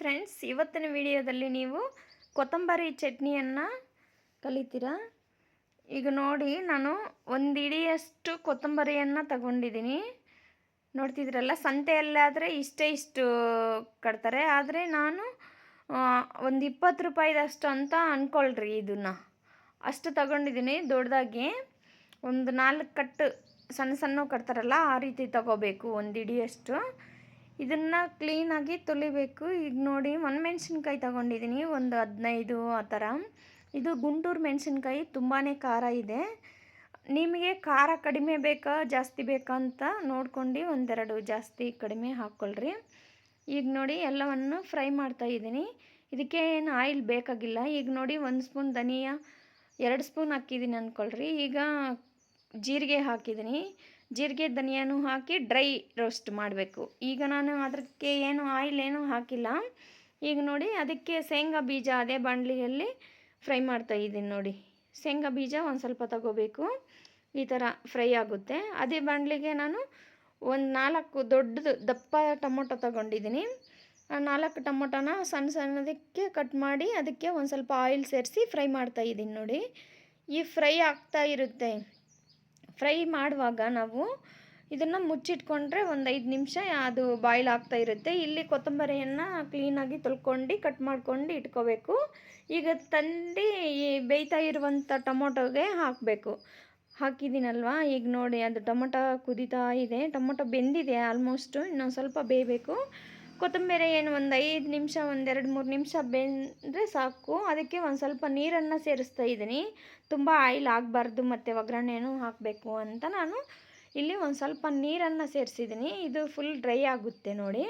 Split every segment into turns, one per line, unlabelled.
Friends ಇವತ್ತಿನ ವಿಡಿಯೋದಲ್ಲಿ ನೀವು ಕೊತ್ತಂಬರಿ ಚಟ್ನಿಯನ್ನು ಕಲಿತೀರಾ? ಈಗ ನೋಡಿ, ನಾನು ಒಂದು ಇಡಿಯಷ್ಟು ಕೊತ್ತಂಬರಿಯನ್ನು ತಗೊಂಡಿದ್ದೀನಿ. ನೋಡ್ತಿದ್ರಲ್ಲ ಸಂತೆಯಲ್ಲಾದರೆ ಇಷ್ಟೇ ಇಷ್ಟು ಕಟ್ತಾರೆ. ಆದರೆ ನಾನು ಒಂದು ಇಪ್ಪತ್ತು ರೂಪಾಯಿದಷ್ಟು ಅಂತ ಅಂದ್ಕೊಳ್ರಿ ಇದನ್ನು. ಅಷ್ಟು ತಗೊಂಡಿದ್ದೀನಿ ದೊಡ್ಡದಾಗಿ ಒಂದು ನಾಲ್ಕು ಕಟ್ಟು ಸಣ್ಣ ಸಣ್ಣ ಕಟ್ತಾರಲ್ಲ, ಆ ರೀತಿ ತಗೋಬೇಕು ಒಂದು ಇಡಿಯಷ್ಟು ಇದನ್ನು ಕ್ಲೀನಾಗಿ ತೊಳಿಬೇಕು. ಈಗ ನೋಡಿ ಒಣಮೆಣ್ಸಿನ್ಕಾಯಿ ತಗೊಂಡಿದ್ದೀನಿ ಒಂದು ಹದಿನೈದು ಆ ಥರ. ಇದು ಗುಂಟೂರು ಮೆಣಸಿನ್ಕಾಯಿ ತುಂಬಾ ಖಾರ ಇದೆ. ನಿಮಗೆ ಖಾರ ಕಡಿಮೆ ಬೇಕಾ, ಜಾಸ್ತಿ ಬೇಕಾ ಅಂತ ನೋಡ್ಕೊಂಡು ಒಂದೆರಡು ಜಾಸ್ತಿ ಕಡಿಮೆ ಹಾಕ್ಕೊಳ್ರಿ ಈಗ ನೋಡಿ, ಎಲ್ಲವನ್ನು ಫ್ರೈ ಮಾಡ್ತಾ ಇದ್ದೀನಿ. ಇದಕ್ಕೆ ಏನು ಆಯಿಲ್ ಬೇಕಾಗಿಲ್ಲ. ಈಗ ನೋಡಿ, ಒಂದು ಸ್ಪೂನ್ ಧನಿಯಾ, ಎರಡು ಸ್ಪೂನ್ ಹಾಕಿದ್ದೀನಿ ಅಂದ್ಕೊಳ್ರಿ ಈಗ ಜೀರಿಗೆ ಹಾಕಿದ್ದೀನಿ ಜೀರಿಗೆ ಧನಿಯಾನು ಹಾಕಿ ಡ್ರೈ ರೋಸ್ಟ್ ಮಾಡಬೇಕು. ಈಗ ನಾನು ಅದಕ್ಕೆ ಏನು ಆಯಿಲ್ ಏನು ಹಾಕಿಲ್ಲ. ಈಗ ನೋಡಿ ಅದಕ್ಕೆ ಶೇಂಗಾ ಬೀಜ ಅದೇ ಬಾಣಲಿಯಲ್ಲಿ ಫ್ರೈ ಮಾಡ್ತಾ ಇದ್ದೀನಿ ನೋಡಿ. ಶೇಂಗಾ ಬೀಜ ಒಂದು ಸ್ವಲ್ಪ ತಗೋಬೇಕು. ಈ ಥರ ಫ್ರೈ ಆಗುತ್ತೆ. ಅದೇ ಬಾಣಲಿಗೆ ನಾನು ಒಂದು ನಾಲ್ಕು ದೊಡ್ಡದು ದಪ್ಪ ಟೊಮೊಟೊ ತಗೊಂಡಿದ್ದೀನಿ. ಆ ನಾಲ್ಕು ಟೊಮೊಟೊನ ಸಣ್ಣ ಸಣ್ಣದಕ್ಕೆ ಕಟ್ ಮಾಡಿ ಅದಕ್ಕೆ ಒಂದು ಸ್ವಲ್ಪ ಆಯಿಲ್ ಸೇರಿಸಿ ಫ್ರೈ ಮಾಡ್ತಾ ಇದ್ದೀನಿ ನೋಡಿ. ಈ ಫ್ರೈ ಆಗ್ತಾ ಇರುತ್ತೆ. ಫ್ರೈ ಮಾಡುವಾಗ ನಾವು ಇದನ್ನು ಮುಚ್ಚಿಟ್ಕೊಂಡ್ರೆ ಒಂದು ಐದು ನಿಮಿಷ ಅದು ಬಾಯ್ಲ್ ಆಗ್ತಾ ಇರುತ್ತೆ. ಇಲ್ಲಿ ಕೊತ್ತಂಬರಿಯನ್ನು ಕ್ಲೀನಾಗಿ ತೊಳ್ಕೊಂಡು ಕಟ್ ಮಾಡ್ಕೊಂಡು ಇಟ್ಕೋಬೇಕು. ಈಗ ತಂದು ಬೇಯ್ತಾ ಇರುವಂಥ ಟೊಮೊಟೊಗೆ ಹಾಕಬೇಕು. ಹಾಕಿದ್ದೀನಲ್ವಾ? ಈಗ ನೋಡಿ, ಅದು ಟೊಮೊಟೊ ಕುದೀತಾ ಇದೆ. ಟೊಮೊಟೊ ಬೆಂದಿದೆ ಆಲ್ಮೋಸ್ಟು ಇನ್ನೊಂದು ಸ್ವಲ್ಪ ಬೇಯಬೇಕು. ಕೊತ್ತಂಬರಿ ಏನು ಒಂದು ಐದು ನಿಮಿಷ ಒಂದೆರಡು ಮೂರು ನಿಮಿಷ ಬೆಂದರೆ ಸಾಕು. ಅದಕ್ಕೆ ಒಂದು ಸ್ವಲ್ಪ ನೀರನ್ನು ಸೇರಿಸ್ತಾ ಇದ್ದೀನಿ. ತುಂಬ ಆಯಿಲ್ ಆಗಬಾರ್ದು ಮತ್ತು ಒಗ್ಗರಣೆನೂ ಹಾಕಬೇಕು ಅಂತ ನಾನು ಇಲ್ಲಿ ಒಂದು ಸ್ವಲ್ಪ ನೀರನ್ನು ಸೇರಿಸಿದ್ದೀನಿ. ಇದು ಫುಲ್ ಡ್ರೈ ಆಗುತ್ತೆ ನೋಡಿ.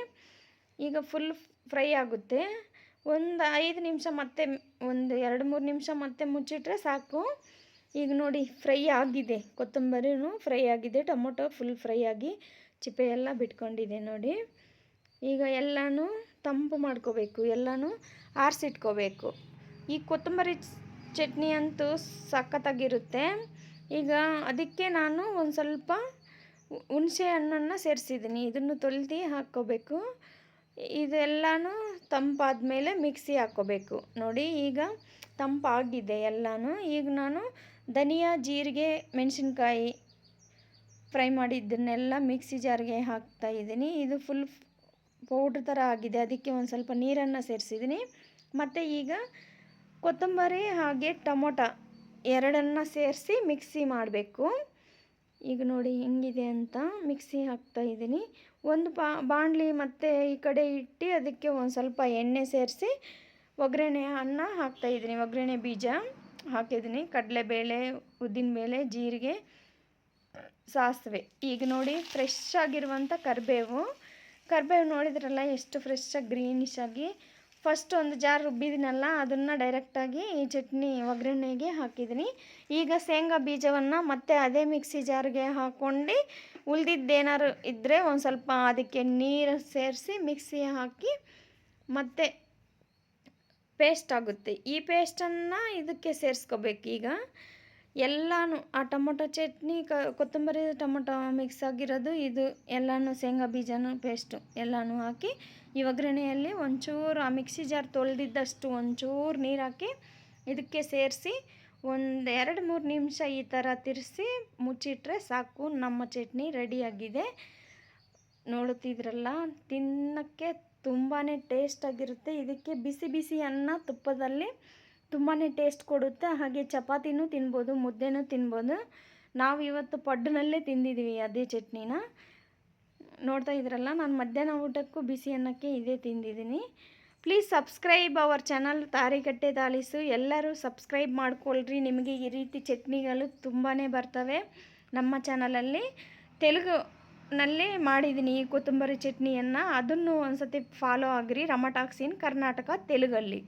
ಈಗ ಫುಲ್ ಫ್ರೈ ಆಗುತ್ತೆ. ಒಂದು ಐದು ನಿಮಿಷ ಮತ್ತೆ, ಒಂದು ಎರಡು ಮೂರು ನಿಮಿಷ ಮತ್ತೆ ಮುಚ್ಚಿಟ್ರೆ ಸಾಕು. ಈಗ ನೋಡಿ ಫ್ರೈ ಆಗಿದೆ. ಕೊತ್ತಂಬರಿನೂ ಫ್ರೈ ಆಗಿದೆ. ಟೊಮೊಟೊ ಫುಲ್ ಫ್ರೈ ಆಗಿ ಚಿಪ್ಪೆ ಎಲ್ಲ ಬಿಟ್ಕೊಂಡಿದೆ ನೋಡಿ. ಈಗ ಎಲ್ಲನೂ ತಂಪು ಮಾಡ್ಕೋಬೇಕು, ಎಲ್ಲನೂ ಆರಿಸಿಟ್ಕೋಬೇಕು. ಈ ಕೊತ್ತಂಬರಿ ಚಟ್ನಿ ಅಂತೂ ಸಖತ್ತಾಗಿರುತ್ತೆ. ಈಗ ಅದಕ್ಕೆ ನಾನು ಒಂದು ಸ್ವಲ್ಪ ಹುಣಸೆ ಹಣ್ಣನ್ನು ಸೇರಿಸಿದ್ದೀನಿ. ಇದನ್ನು ತೊಳೆದು ಹಾಕ್ಕೋಬೇಕು. ಇದೆಲ್ಲನೂ ತಂಪಾದ ಮೇಲೆ ಮಿಕ್ಸಿ ಹಾಕ್ಕೋಬೇಕು. ನೋಡಿ, ಈಗ ತಂಪಾಗಿದೆ ಎಲ್ಲನೂ. ಈಗ ನಾನು ಧನಿಯಾ, ಜೀರಿಗೆ, ಮೆಣಸಿನ್ಕಾಯಿ ಫ್ರೈ ಮಾಡಿದ್ದನ್ನೆಲ್ಲ ಮಿಕ್ಸಿ ಜಾರ್ಗೆ ಹಾಕ್ತಾ ಇದ್ದೀನಿ. ಇದು ಫುಲ್ ಪೌಡ್ರ್ ಥರ ಆಗಿದೆ. ಅದಕ್ಕೆ ಒಂದು ಸ್ವಲ್ಪ ನೀರನ್ನು ಸೇರಿಸಿದ್ದೀನಿ ಮತ್ತು ಈಗ ಕೊತ್ತಂಬರಿ ಹಾಗೆ ಟೊಮೊಟೊ ಎರಡನ್ನು ಸೇರಿಸಿ ಮಿಕ್ಸಿ ಮಾಡಬೇಕು. ಈಗ ನೋಡಿ ಹೆಂಗಿದೆ ಅಂತ ಮಿಕ್ಸಿ ಹಾಕ್ತಾ ಇದ್ದೀನಿ. ಒಂದು ಬಾ, ಬಾಣಲಿ ಮತ್ತು ಈ ಕಡೆ ಇಟ್ಟು ಅದಕ್ಕೆ ಒಂದು ಸ್ವಲ್ಪ ಎಣ್ಣೆ ಸೇರಿಸಿ ಒಗ್ಗರಣೆ ಅನ್ನ ಹಾಕ್ತಾಯಿದ್ದೀನಿ ಒಗ್ಗರಣೆ ಬೀಜ ಹಾಕಿದ್ದೀನಿ. ಕಡಲೆಬೇಳೆ, ಉದ್ದಿನಬೇಳೆ, ಜೀರಿಗೆ, ಸಾಸಿವೆ. ಈಗ ನೋಡಿ ಫ್ರೆಶ್ ಆಗಿರುವಂಥ ಕರಿಬೇವು. ಕರಿಬೇವು ನೋಡಿದ್ರಲ್ಲ, ಎಷ್ಟು ಫ್ರೆಶ್ಶಾಗಿ ಗ್ರೀನಿಶ್ ಆಗಿ. ಫಸ್ಟ್ ಒಂದು ಜಾರ್ ರುಬ್ಬಿದ್ದೀನಲ್ಲ ಅದನ್ನು ಡೈರೆಕ್ಟಾಗಿ ಈ ಚಟ್ನಿ ಒಗ್ಗರಣೆಗೆ ಹಾಕಿದ್ದೀನಿ ಈಗ ಶೇಂಗಾ ಬೀಜವನ್ನು ಮತ್ತೆ ಅದೇ ಮಿಕ್ಸಿ ಜಾರ್ಗೆ ಹಾಕ್ಕೊಂಡು ಉಳಿದಿದ್ದೇನಾದ್ರು ಇದ್ದರೆ ಒಂದು ಸ್ವಲ್ಪ ಅದಕ್ಕೆ ನೀರು ಸೇರಿಸಿ ಮಿಕ್ಸಿ ಹಾಕಿ ಮತ್ತೆ ಪೇಸ್ಟ್ ಆಗುತ್ತೆ. ಈ ಪೇಸ್ಟನ್ನು ಇದಕ್ಕೆ ಸೇರಿಸ್ಕೋಬೇಕು ಈಗ. ಎಲ್ಲನೂ, ಆ ಟೊಮೊಟೊ ಚಟ್ನಿ ಕೊತ್ತಂಬರಿ ಟೊಮೊಟೊ ಮಿಕ್ಸ್ ಆಗಿರೋದು ಇದು. ಎಲ್ಲನೂ ಶೇಂಗಾ ಬೀಜನೂ ಪೇಸ್ಟು ಎಲ್ಲನೂ ಹಾಕಿ ಈ ಒಗ್ಗರಣೆಯಲ್ಲಿ ಒಂಚೂರು, ಆ ಮಿಕ್ಸಿ ಜಾರ್ ತೊಳೆದಿದ್ದಷ್ಟು ಒಂಚೂರು ನೀರು ಹಾಕಿ ಇದಕ್ಕೆ ಸೇರಿಸಿ ಒಂದು ಎರಡು ಮೂರು ನಿಮಿಷ ಈ ಥರ ತಿರ್ಸಿ ಮುಚ್ಚಿಟ್ರೆ ಸಾಕು, ನಮ್ಮ ಚಟ್ನಿ ರೆಡಿಯಾಗಿದೆ ನೋಡುತ್ತಿದ್ರಲ್ಲ ತಿನ್ನೋಕ್ಕೆ ತುಂಬಾ ಟೇಸ್ಟಾಗಿರುತ್ತೆ ಇದಕ್ಕೆ ಬಿಸಿ ಬಿಸಿ ಅನ್ನ ತುಪ್ಪದಲ್ಲಿ ತುಂಬಾ ಟೇಸ್ಟ್ ಕೊಡುತ್ತೆ. ಹಾಗೆ ಚಪಾತಿನೂ ತಿನ್ಬೋದು, ಮುದ್ದೆನೂ ತಿನ್ಬೋದು. ನಾವು ಇವತ್ತು ಪಡ್ಡಿನಲ್ಲೇ ತಿಂದಿದ್ದೀವಿ ಅದೇ ಚಟ್ನಿನ. ನೋಡ್ತಾ ಇದ್ರಲ್ಲ, ನಾನು ಮಧ್ಯಾಹ್ನ ಊಟಕ್ಕೂ ಬಿಸಿ ಅನ್ನಕ್ಕೆ ಇದೇ ತಿಂದಿದ್ದೀನಿ. ಪ್ಲೀಸ್ ಸಬ್ಸ್ಕ್ರೈಬ್ ಅವರ್ ಚಾನಲ್ ತಾರಿಕಟ್ಟೆ ದಾಲಿಸು ಎಲ್ಲರೂ ಸಬ್ಸ್ಕ್ರೈಬ್ ಮಾಡ್ಕೊಳ್ರಿ. ನಿಮಗೆ ಈ ರೀತಿ ಚಟ್ನಿಗಳು ತುಂಬಾ ಬರ್ತವೆ ನಮ್ಮ ಚಾನಲಲ್ಲಿ ತೆಲುಗುನಲ್ಲಿ ಮಾಡಿದ್ದೀನಿ ಈ ಕೊತ್ತಂಬರಿ ಚಟ್ನಿಯನ್ನು. ಅದನ್ನು ಒಂದು ಸತಿ ಫಾಲೋ ಆಗಿರಿ ರಮಟಾಕ್ಸಿನ್ ಕರ್ನಾಟಕ ತೆಲುಗಲ್ಲಿ